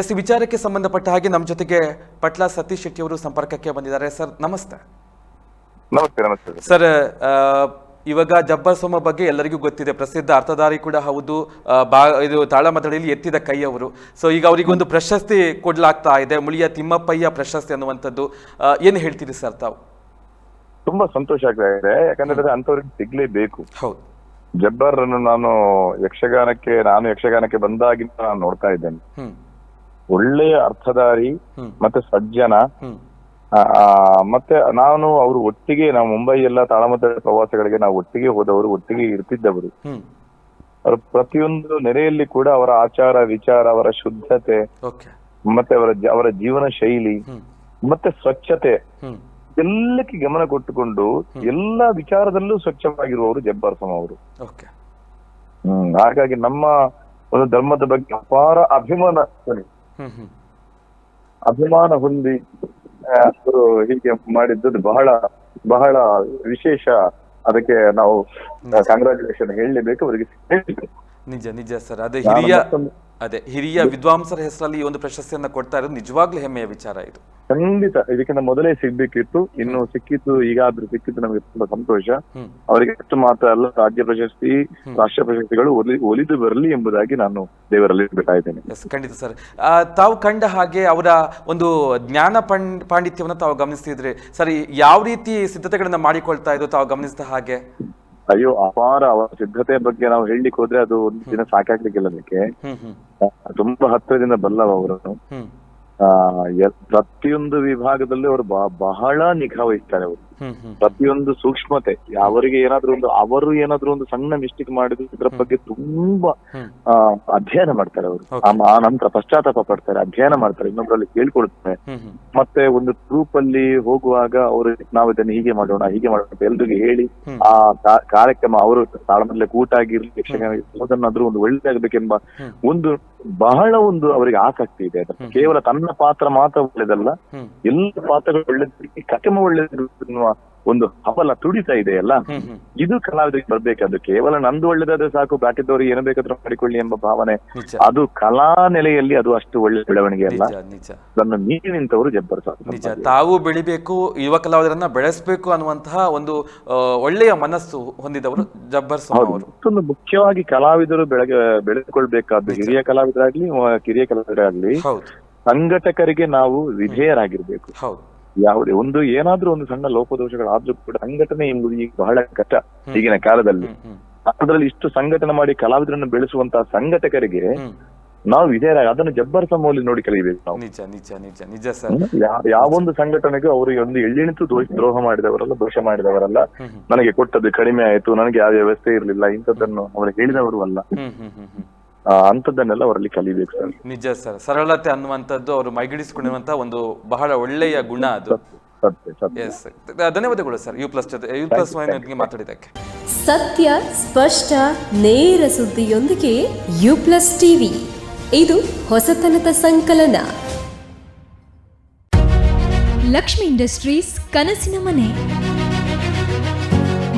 S ಈ ವಿಚಾರಕ್ಕೆ ಸಂಬಂಧಪಟ್ಟ ಹಾಗೆ ನಮ್ಮ ಜೊತೆಗೆ ಪಟ್ಲ ಸತೀಶ್ ಶೆಟ್ಟಿ ಅವರು ಸಂಪರ್ಕಕ್ಕೆ ಬಂದಿದ್ದಾರೆ. ಸರ್ ನಮಸ್ತೆ. ನಮಸ್ತೆ ನಮಸ್ತೆ. ಸರ್. ಇವಾಗ ಜಬ್ಬರ್ ಸೋಮ ಬಗ್ಗೆ ಎಲ್ಲರಿಗೂ ಗೊತ್ತಿದೆ. ಪ್ರಸಿದ್ಧ ಅರ್ಥಧಾರಿ ಕೂಡ ಹೌದು. ಬಾ ಇದು ತಾಳಮದಳಿಯಲ್ಲಿ ಎತ್ತಿದ ಕೈ ಅವರು ಸೊ ಈಗ ಅವರಿಗೆ ಒಂದು ಪ್ರಶಸ್ತಿ ಕೊಡ್ಲಾಗ್ತಾ ಇದೆ. ಮುಳಿಯ ತಿಮ್ಮಪ್ಪಯ್ಯ ಪ್ರಶಸ್ತಿ ಅನ್ನುವಂಥದ್ದು. ಏನು ಹೇಳ್ತೀರಿ ಸರ್ ತಾವು? ತುಂಬಾ ಸಂತೋಷ ಆಗ್ತಾ ಇದೆ. ಯಾಕಂದ್ರೆ ಅಂತವ್ರಿಗೆ ಸಿಗ್ಲೇಬೇಕು. ಹೌದು. ಜಬ್ಬರ್ ಅನ್ನು ನಾನು ಯಕ್ಷಗಾನಕ್ಕೆ ನಾನು ಯಕ್ಷಗಾನಕ್ಕೆ ಬಂದಾಗಿಂದ ನಾನು ನೋಡ್ತಾ ಇದ್ದೇನೆ. ಹ್ಮ್. ಒಳ್ಳೆಯ ಅರ್ಥಧಾರಿ ಮತ್ತೆ ಸಜ್ಜನ. ಮತ್ತೆ ನಾನು ಅವರು ಒಟ್ಟಿಗೆ ನಾವು ಮುಂಬೈ ಎಲ್ಲ ತಾಳಮದ್ದ ಪ್ರವಾಸಗಳಿಗೆ ನಾವು ಒಟ್ಟಿಗೆ ಹೋದವರು ಒಟ್ಟಿಗೆ ಇರ್ತಿದ್ದವರು. ಅವರು ಪ್ರತಿಯೊಂದು ನೆರೆಯಲ್ಲಿ ಕೂಡ ಅವರ ಆಚಾರ ವಿಚಾರ ಅವರ ಶುದ್ಧತೆ ಮತ್ತೆ ಅವರ ಅವರ ಜೀವನ ಶೈಲಿ ಮತ್ತೆ ಸ್ವಚ್ಛತೆ. ಎಲ್ಲಕ್ಕೆ ಗಮನ ಕೊಟ್ಟುಕೊಂಡು ಎಲ್ಲಾ ವಿಚಾರದಲ್ಲೂ ಸ್ವಚ್ಛವಾಗಿರುವವರು ಜಬ್ಬಾರ್ಸಮ್ ಸಮ ಅವರು ಹ್ಮ್ ಹಾಗಾಗಿ ನಮ್ಮ ಒಂದು ಧರ್ಮದ ಬಗ್ಗೆ ಅಪಾರ ಅಭಿಮಾನ. ಅಭಿಮಾನ ಹೊಂದಿ ಅವರು ಹೀಗೆ ಮಾಡಿದ್ದು ಬಹಳ ಬಹಳ ವಿಶೇಷ ಅದಕ್ಕೆ ನಾವು ಕಂಗ್ರಾಚುಲೇಷನ್ ಹೇಳಲೇಬೇಕು ಅವರಿಗೆ ಹೇಳ್ಬೇಕು. ನಿಜ ನಿಜ ಸರ್. ಅದೇ ಹಿರಿಯ ಅದೇ ಹಿರಿಯ ವಿದ್ವಾಂಸರ ಹೆಸರಲ್ಲಿ ಈ ಒಂದು ಪ್ರಶಸ್ತಿಯನ್ನ ಕೊಡ್ತಾ ಇರೋದು ನಿಜವಾಗ್ಲೂ ಹೆಮ್ಮೆಯ ವಿಚಾರ ಇದು. ಖಂಡಿತ. ಇದಕ್ಕಿಂತ ಮೊದಲೇ ಸಿಗ್ಬೇಕಿತ್ತು. ಇನ್ನು ಸಿಕ್ಕಿತ್ತು ಈಗಾದ್ರೂ ಸಿಕ್ಕಿತ್ತು ನಮಗೆ ತುಂಬಾ ಸಂತೋಷ. ಅವರಿಗೆ ಅಷ್ಟು ಮಾತ್ರ ಅಲ್ಲ ರಾಜ್ಯ ಪ್ರಶಸ್ತಿ ರಾಷ್ಟ್ರ ಪ್ರಶಸ್ತಿಗಳು ಒಲಿ- ಒಲಿದು ಬರಲಿ ಎಂಬುದಾಗಿ ನಾನು ದೇವರಲ್ಲಿ ಇದ್ದೇನೆ ಖಂಡಿತ ಸರ್. ತಾವು ಕಂಡ ಹಾಗೆ ಅವರ ಒಂದು ಜ್ಞಾನ ಪಂಡ್ ಪಾಂಡಿತ್ಯವನ್ನು ತಾವು ಗಮನಿಸ್ತಿದ್ರೆ. ಸರಿ ಯಾವ ರೀತಿ ಸಿದ್ಧತೆಗಳನ್ನ ಮಾಡಿಕೊಳ್ತಾ ಇದ್ರು ತಾವು ಗಮನಿಸಿದ ಹಾಗೆ? ಅಯ್ಯೋ ಅಪಾರ ಅವರ ಸಿದ್ಧತೆ ಬಗ್ಗೆ ನಾವು ಹೇಳಲಿಕ್ಕೆ ಹೋದ್ರೆ ಅದು ಒಂದು ದಿನ ಸಾಕಾಗ್ಲಿಕ್ಕಿಲ್ಲ ಅದಕ್ಕೆ. ತುಂಬಾ ಹತ್ತಿರದಿಂದ ಬಲ್ಲವ ಅವರನ್ನು. ಪ್ರತಿಯೊಂದು ವಿಭಾಗದಲ್ಲಿ ಅವರು ಬಹಳ ನಿಗಾ ವಹಿಸ್ತಾರೆ ಅವರು. ಪ್ರತಿಯೊಂದು ಸೂಕ್ಷ್ಮತೆ ಅವರಿಗೆ ಏನಾದ್ರೂ ಒಂದು ಅವರು ಏನಾದ್ರೂ ಒಂದು ಸಣ್ಣ ಮಿಸ್ಟೇಕ್ ಮಾಡಿದ್ರು ಇದ್ರ ಬಗ್ಗೆ ತುಂಬಾ ಆ, ಅಧ್ಯಯನ ಮಾಡ್ತಾರೆ ಅವರು. ಆ ನಂತರ ಪಶ್ಚಾತ್ತಾಪ ಪಡ್ತಾರೆ ಅಧ್ಯಯನ ಮಾಡ್ತಾರೆ ಇನ್ನೊಬ್ಬರಲ್ಲಿ ಕೇಳ್ಕೊಳ್ತಾರೆ. ಮತ್ತೆ ಒಂದು ಗ್ರೂಪ್ ಅಲ್ಲಿ ಹೋಗುವಾಗ ಅವರು ನಾವು ಇದನ್ನು ಹೀಗೆ ಮಾಡೋಣ ಹೀಗೆ ಮಾಡೋಣ ಅಂತ ಎಲ್ರಿಗೂ ಹೇಳಿ ಆ ಕಾರ್ಯಕ್ರಮ ಅವರು ತಾಳಮಲ್ಲೇ ಕೂಟಾಗಿರ್ಲಿ ಯಕ್ಷಗಾನ ಅದನ್ನಾದ್ರೂ ಒಂದು ಒಳ್ಳೆದಾಗಬೇಕೆಂಬ ಆಗ್ಬೇಕೆಂಬ ಒಂದು ಬಹಳ ಒಂದು ಅವರಿಗೆ ಆಸಕ್ತಿ ಇದೆ. ಕೇವಲ ತನ್ನ ಪಾತ್ರ ಮಾತ್ರ ಒಳ್ಳೇದಲ್ಲ ಎಲ್ಲ ಪಾತ್ರಗಳು ಒಳ್ಳೇದು ಕಥೆಮ ಒಳ್ಳೇದು ಎನ್ನುವ ಒಂದು ಹವಲ ತುಡಿತ ಇದೆ ಅಲ್ಲ ಇದು ಕಲಾವಿದರಿಗೆ ಬರ್ಬೇಕಾದ್ರೆ ಕೇವಲ ನಂದು ಒಳ್ಳೇದಾದ್ರೆ ಸಾಕು ಬಾಕಿದವರು ಏನು ಬೇಕಾದ್ರೂ ಮಾಡಿಕೊಳ್ಳಿ ಎಂಬ ಭಾವನೆ. ಅದು ಕಲಾ ನೆಲೆಯಲ್ಲಿ ಅದು ಅಷ್ಟು ಒಳ್ಳೆ ಬೆಳವಣಿಗೆ ಅಲ್ಲ. ನೀರು ಅದನ್ನು ಮೀರಿ ನಿಂತವರು ಜಬ್ಬರ್ ನಿಜ. ತಾವು ಬೆಳಿಬೇಕು ಯುವ ಕಲಾವಿದರನ್ನ ಬೆಳೆಸಬೇಕು ಅನ್ನುವಂತಹ ಒಂದು ಒಳ್ಳೆಯ ಮನಸ್ಸು ಹೊಂದಿದವರು ಜಬ್ಬರ್ ಮತ್ತೊಂದು ಮುಖ್ಯವಾಗಿ ಕಲಾವಿದರು ಬೆಳಗ್ಗೆ ಬೆಳೆದುಕೊಳ್ಬೇಕಾದ್ದು ಹಿರಿಯ ಕಲಾವಿದರಾಗ್ಲಿ ಕಿರಿಯ ಕಲಾವಿದರಾಗ್ಲಿ ಸಂಘಟಕರಿಗೆ ನಾವು ವಿಧೇಯರಾಗಿರ್ಬೇಕು. ಹೌದು. ಯಾವುದೇ ಒಂದು ಏನಾದ್ರೂ ಒಂದು ಸಣ್ಣ ಲೋಪದೋಷಗಳಾದ್ರೂ ಕೂಡ ಸಂಘಟನೆ ಎಂಬುದು ಈಗ ಬಹಳ ಕಷ್ಟ ಈಗಿನ ಕಾಲದಲ್ಲಿ. ಅದರಲ್ಲಿ ಇಷ್ಟು ಸಂಘಟನೆ ಮಾಡಿ ಕಲಾವಿದರನ್ನು ಬೆಳೆಸುವಂತಹ ಸಂಘಟಕರಿಗೆ ನಾವು ಇದೇ ಅದನ್ನು ಜಬ್ಬರ್ ಸಮೂಲಿ ನೋಡಿ ಕಲಿಬೇಕು ನಾವು. ನಿಜ ನಿಜ ನಿಜ ನಿಜ ಸರ್. ಯಾವೊಂದು ಸಂಘಟನೆಗೂ ಅವರಿಗೆ ಒಂದು ಎಳ್ಳಿಣಿತು ದೋಷ ದ್ರೋಹ ಮಾಡಿದವರಲ್ಲ ದೋಷ ಮಾಡಿದವರಲ್ಲ ನನಗೆ ಕೊಟ್ಟದ್ದು ಕಡಿಮೆ ಆಯ್ತು ನನಗೆ ಯಾವ ವ್ಯವಸ್ಥೆ ಇರಲಿಲ್ಲ ಇಂಥದ್ದನ್ನು ಅವರು ಹೇಳಿದವರು ಅಲ್ಲ. ಅಂಥದ್ದನ್ನೆಲ್ಲ ಅವರಲ್ಲಿ ಕಲಿಬೇಕು ಸರ್. ನಿಜ ಸರ್. ಸರಳತೆ ಅನ್ನುವಂಥದ್ದು ಅವರು ಮೈಗಿಡಿಸಿಕೊಂಡಿರುವಂತಹ ಒಂದು ಬಹಳ ಒಳ್ಳೆಯ ಗುಣ ಅದು. ಸತ್ಯ ಸತ್ಯ ಎಸ್ ಧನ್ಯವಾದಗಳು ಸರ್ ಯು ಪ್ಲಸ್ ಜೊತೆ ಯು ಪ್ಲಸ್ ಮಾತಾಡಿದಕ್ಕೆ ಮಾತಾಡಿದ್ದಕ್ಕೆ. ಸತ್ಯ ಸ್ಪಷ್ಟ ನೇರ ಸುದ್ದಿಯೊಂದಿಗೆ ಯು ಪ್ಲಸ್ ಟಿವಿ ಇದು ಹೊಸತನದ ಸಂಕಲನ. ಲಕ್ಷ್ಮಿ ಇಂಡಸ್ಟ್ರೀಸ್ ಕನಸಿನ ಮನೆ.